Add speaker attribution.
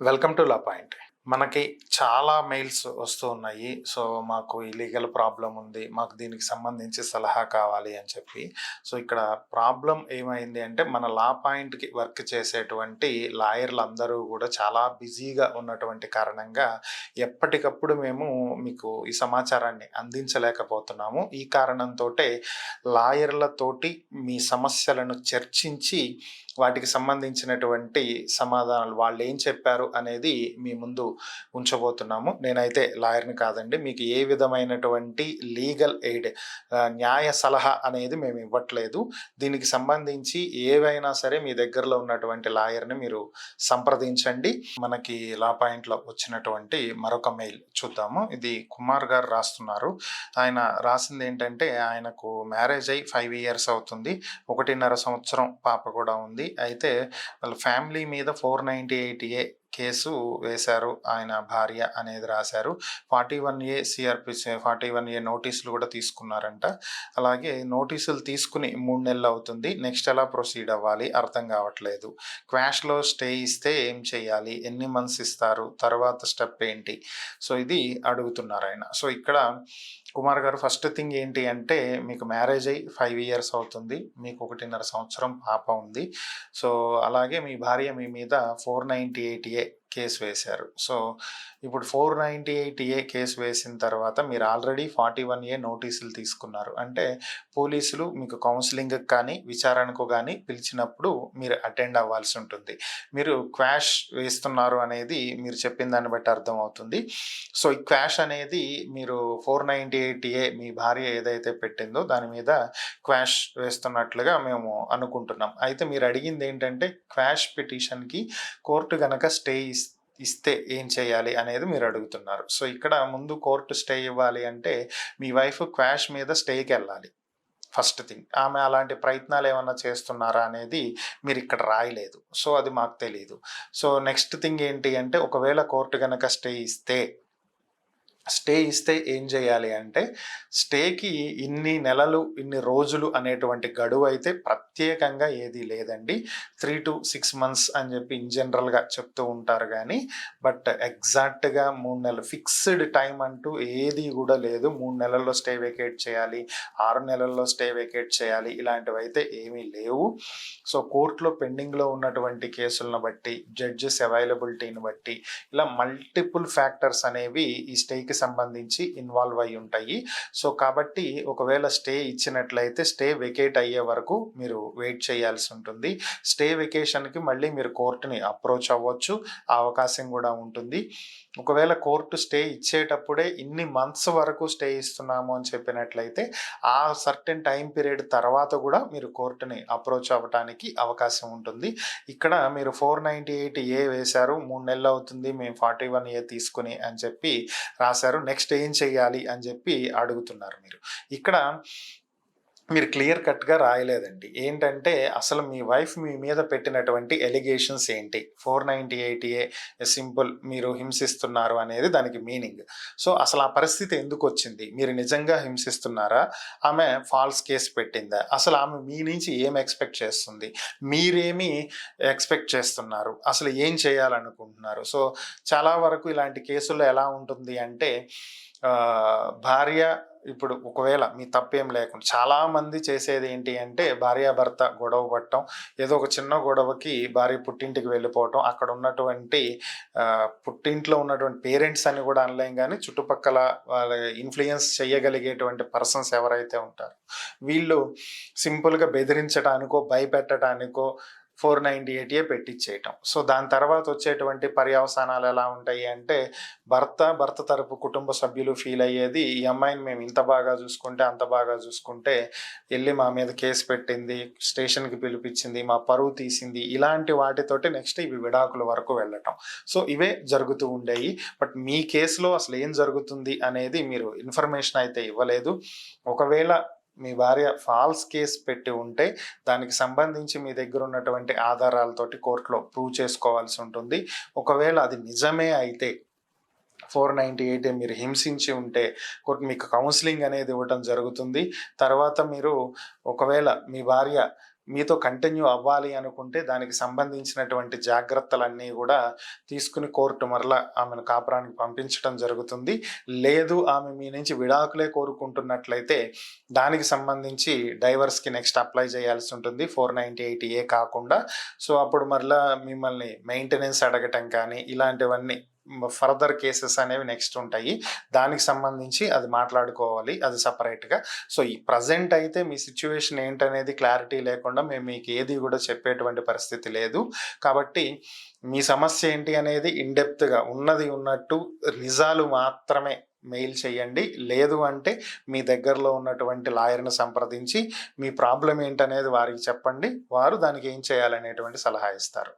Speaker 1: Welcome to law point మనకి చాలా mails వస్తూ ఉన్నాయి. సో మాకు ఈ లీగల్ ప్రాబ్లం ఉంది. మాకు దీనికి సంబంధించి సలహా కావాలి అని చెప్పి. సో ఇక్కడ ప్రాబ్లం ఏమైంది అంటే మన లా పాయింట్కి వర్క్ చేసేటువంటి లాయర్లు అందరూ కూడా చాలా బిజీగా ఉన్నటువంటి కారణంగా ఎప్పటికప్పుడు మేము మీకు ఈ సమాచారాన్ని అందించలేకపోతున్నాము. ఈ కారణంతో లాయర్లతోటి మీ సమస్యలను చర్చించి వాటికి సంబంధించినటువంటి సమాధానాలు వాళ్ళు ఏం చెప్పారు అనేది మీ ముందు ఉంచబోతున్నాము. నేనైతే లాయర్ని కాదండి. మీకు ఏ విధమైనటువంటి లీగల్ ఎయిడ్ న్యాయ సలహా అనేది మేము ఇవ్వట్లేదు. దీనికి సంబంధించి ఏవైనా సరే మీ దగ్గరలో ఉన్నటువంటి లాయర్ని మీరు సంప్రదించండి. మనకి లా పాయింట్లో వచ్చినటువంటి మరొక మెయిల్ చూద్దాము. ఇది కుమార్ గారు రాస్తున్నారు. ఆయన రాసింది ఏంటంటే ఆయనకు మ్యారేజ్ అయి ఫైవ్ ఇయర్స్ అవుతుంది. ఒకటిన్నర సంవత్సరం పాప కూడా ఉంది. అయితే వాళ్ళ ఫ్యామిలీ మీద four ninety eight A case వేశారు. ఆయన భార్య అనేది రాశారు. Forty one A CrPC forty one A నోటీసులు కూడా తీసుకున్నారంట. అలాగే నోటీసులు తీసుకుని మూడు నెలలు అవుతుంది. నెక్స్ట్ ఎలా ప్రొసీడ్ అవ్వాలి? అర్థం కావట్లేదు. క్వాష్లో స్టే ఇస్తే ఏం చేయాలి? ఎన్ని మంత్స్ ఇస్తారు? తర్వాత స్టెప్ ఏంటి? సో ఇది అడుగుతున్నారు ఆయన. సో ఇక్కడ కుమార్ గారు ఫస్ట్ థింగ్ ఏంటి అంటే మీకు మ్యారేజ్ అయ్యి ఫైవ్ ఇయర్స్ అవుతుంది. మీకు ఒకటిన్నర సంవత్సరం పాప ఉంది. సో అలాగే మీ భార్య మీ మీద four ninety eight A it case వేశారు. సో ఇప్పుడు four ninety eight A case వేసిన తర్వాత మీరు ఆల్రెడీ ఫార్టీ వన్ ఏ నోటీసులు తీసుకున్నారు. అంటే పోలీసులు మీకు కౌన్సిలింగ్కి కానీ విచారణకు కానీ పిలిచినప్పుడు మీరు అటెండ్ అవ్వాల్సి ఉంటుంది. మీరు క్వాష్ వేస్తున్నారు అనేది మీరు చెప్పిన దాన్ని బట్టి అర్థమవుతుంది. సో ఈ క్వాష్ అనేది మీరు ఫోర్ నైంటీ ఎయిట్ ఏ మీ భార్య ఏదైతే పెట్టిందో దాని మీద క్వాష్ వేస్తున్నట్లుగా మేము అనుకుంటున్నాం. అయితే మీరు అడిగింది ఏంటంటే క్వాష్ పిటిషన్కి కోర్టు గనక స్టే ఇస్తే ఇస్తే ఏం చేయాలి అనేది మీరు అడుగుతున్నారు. సో ఇక్కడ ముందు కోర్టు స్టే ఇవ్వాలి అంటే మీ వైఫ్ క్వాష్ మీద స్టేకి వెళ్ళాలి. First thing. ఆమె అలాంటి ప్రయత్నాలు ఏమన్నా చేస్తున్నారా అనేది మీరు ఇక్కడ రాయలేదు. సో అది మాకు తెలియదు సో నెక్స్ట్ థింగ్ ఏంటి అంటే ఒకవేళ కోర్టు కనుక స్టే ఇస్తే స్టే ఇస్తే ఏం చేయాలి అంటే స్టేకి ఇన్ని నెలలు ఇన్ని రోజులు అనేటువంటి గడువు అయితే ప్రత్యేకంగా ఏది లేదండి. త్రీ టు సిక్స్ మంత్స్ అని చెప్పి ఇన్ జనరల్గా చెప్తూ ఉంటారు కానీ బట్ ఎగ్జాక్ట్గా మూడు నెలలు ఫిక్స్డ్ టైం అంటూ ఏది కూడా లేదు. మూడు నెలల్లో స్టే వెకేట్ చేయాలి ఆరు నెలల్లో స్టే వెకేట్ చేయాలి ఇలాంటివి అయితే ఏమీ లేవు. సో కోర్టులో పెండింగ్లో ఉన్నటువంటి కేసులను బట్టి జడ్జెస్ అవైలబిలిటీని బట్టి ఇలా మల్టిపుల్ ఫ్యాక్టర్స్ అనేవి ఈ స్టేకి సంబంధించి ఇన్వాల్వ్ అయి ఉంటాయి. సో కాబట్టి ఒకవేళ స్టే ఇచ్చినట్లయితే స్టే వెకేట్ అయ్యే వరకు మీరు వెయిట్ చేయాల్సి ఉంటుంది. స్టే వెకేషన్కి మళ్ళీ మీరు కోర్టుని అప్రోచ్ అవ్వచ్చు. ఆ అవకాశం కూడా ఉంటుంది. ఒకవేళ కోర్టు స్టే ఇచ్చేటప్పుడే ఇన్ని మంత్స్ వరకు స్టే ఇస్తున్నాము అని చెప్పినట్లయితే ఆ సర్టెన్ టైం పీరియడ్ తర్వాత కూడా మీరు కోర్టుని అప్రోచ్ అవ్వడానికి అవకాశం ఉంటుంది. ఇక్కడ మీరు ఫోర్ నైంటీ ఎయిట్ ఏ వేశారు మూడు నెలలు అవుతుంది మేము ఫార్టీ వన్ ఏ తీసుకుని అని చెప్పి రాశారు నెక్స్ట్ ఏం చేయాలి అని చెప్పి అడుగుతున్నారు మీరు. ఇక్కడ మీరు క్లియర్ కట్గా రాయలేదండి. ఏంటంటే అసలు మీ వైఫ్ మీ మీద పెట్టినటువంటి ఎలిగేషన్స్ ఏంటి? Four ninety eight A simple మీరు హింసిస్తున్నారు అనేది దానికి మీనింగ్. సో అసలు ఆ పరిస్థితి ఎందుకు వచ్చింది? మీరు నిజంగా హింసిస్తున్నారా? ఆమె ఫాల్స్ కేసు పెట్టిందా? అసలు ఆమె మీ నుంచి ఏం ఎక్స్పెక్ట్ చేస్తుంది? మీరేమి ఎక్స్పెక్ట్ చేస్తున్నారు? అసలు ఏం చేయాలనుకుంటున్నారు? సో చాలా వరకు ఇలాంటి కేసుల్లో ఎలా ఉంటుంది అంటే భార్య ఇప్పుడు ఒకవేళ మీ తప్పేం లేకుండా చాలామంది చేసేది ఏంటి అంటే భార్యాభర్త గొడవ పట్టడం ఏదో ఒక చిన్న గొడవకి భార్య పుట్టింటికి వెళ్ళిపోవటం అక్కడ ఉన్నటువంటి పుట్టింట్లో ఉన్నటువంటి పేరెంట్స్ అని కూడా అనలేం కానీ చుట్టుపక్కల వాళ్ళ ఇన్ఫ్లుయెన్స్ చేయగలిగేటువంటి పర్సన్స్ ఎవరైతే ఉంటారో వీళ్ళు సింపుల్గా బెదిరించడానికో భయపెట్టడానికో ఫోర్ నైంటీ ఎయిట్ పెట్టించేయటం సో దాని తర్వాత వచ్చేటువంటి పర్యవసానాలు ఎలా ఉంటాయి అంటే భర్త భర్త తరపు కుటుంబ సభ్యులు ఫీల్ అయ్యేది ఈ అమ్మాయిని మేము ఇంత బాగా చూసుకుంటే అంత బాగా చూసుకుంటే వెళ్ళి మా మీద కేసు పెట్టింది స్టేషన్కి పిలిపించింది మా పరువు తీసింది ఇలాంటి వాటితోటి నెక్స్ట్ ఇవి విడాకుల వరకు వెళ్ళటం. సో ఇవే జరుగుతూ ఉండేవి బట్ మీ కేసులో అసలు ఏం జరుగుతుంది అనేది మీరు ఇన్ఫర్మేషన్ అయితే ఇవ్వలేదు. ఒకవేళ మీ భార్య ఫాల్స్ కేసు పెట్టి ఉంటే దానికి సంబంధించి మీ దగ్గర ఉన్నటువంటి ఆధారాలతోటి కోర్టులో ప్రూవ్ చేసుకోవాల్సి ఉంటుంది. ఒకవేళ అది నిజమే అయితే ఫోర్ నైంటీ ఎయిట్ మీరు హింసించి ఉంటే కోర్టు మీకు కౌన్సిలింగ్ అనేది ఇవ్వటం జరుగుతుంది. తర్వాత మీరు ఒకవేళ మీ భార్య మీతో కంటిన్యూ అవ్వాలి అనుకుంటే దానికి సంబంధించినటువంటి జాగ్రత్తలన్నీ కూడా తీసుకుని కోర్టు మరలా ఆమెను కాపురానికి పంపించడం జరుగుతుంది. లేదు ఆమె మీ నుంచి విడాకులే కోరుకుంటున్నట్లయితే దానికి సంబంధించి డైవర్స్కి నెక్స్ట్ అప్లై చేయాల్సి ఉంటుంది. ఫోర్ నైంటీ ఎయిట్ ఏ కాకుండా. సో అప్పుడు మరలా మిమ్మల్ని మెయింటెనెన్స్ అడగటం కానీ ఇలాంటివన్నీ ఫర్దర్ కేసెస్ అనేవి నెక్స్ట్ ఉంటాయి. దానికి సంబంధించి అది మాట్లాడుకోవాలి అది సపరేట్గా. సో ఈ ప్రజెంట్ అయితే మీ సిచ్యువేషన్ ఏంటనేది క్లారిటీ లేకుండా మేము మీకు ఏది కూడా చెప్పేటువంటి పరిస్థితి లేదు. కాబట్టి మీ సమస్య ఏంటి అనేది ఇన్డెప్త్గా ఉన్నది ఉన్నట్టు నిజాలు మాత్రమే మెయిల్ చేయండి. లేదు అంటే మీ దగ్గరలో ఉన్నటువంటి లాయర్ని సంప్రదించి మీ ప్రాబ్లం ఏంటనేది వారికి చెప్పండి. వారు దానికి ఏం చేయాలనేటువంటి సలహా ఇస్తారు.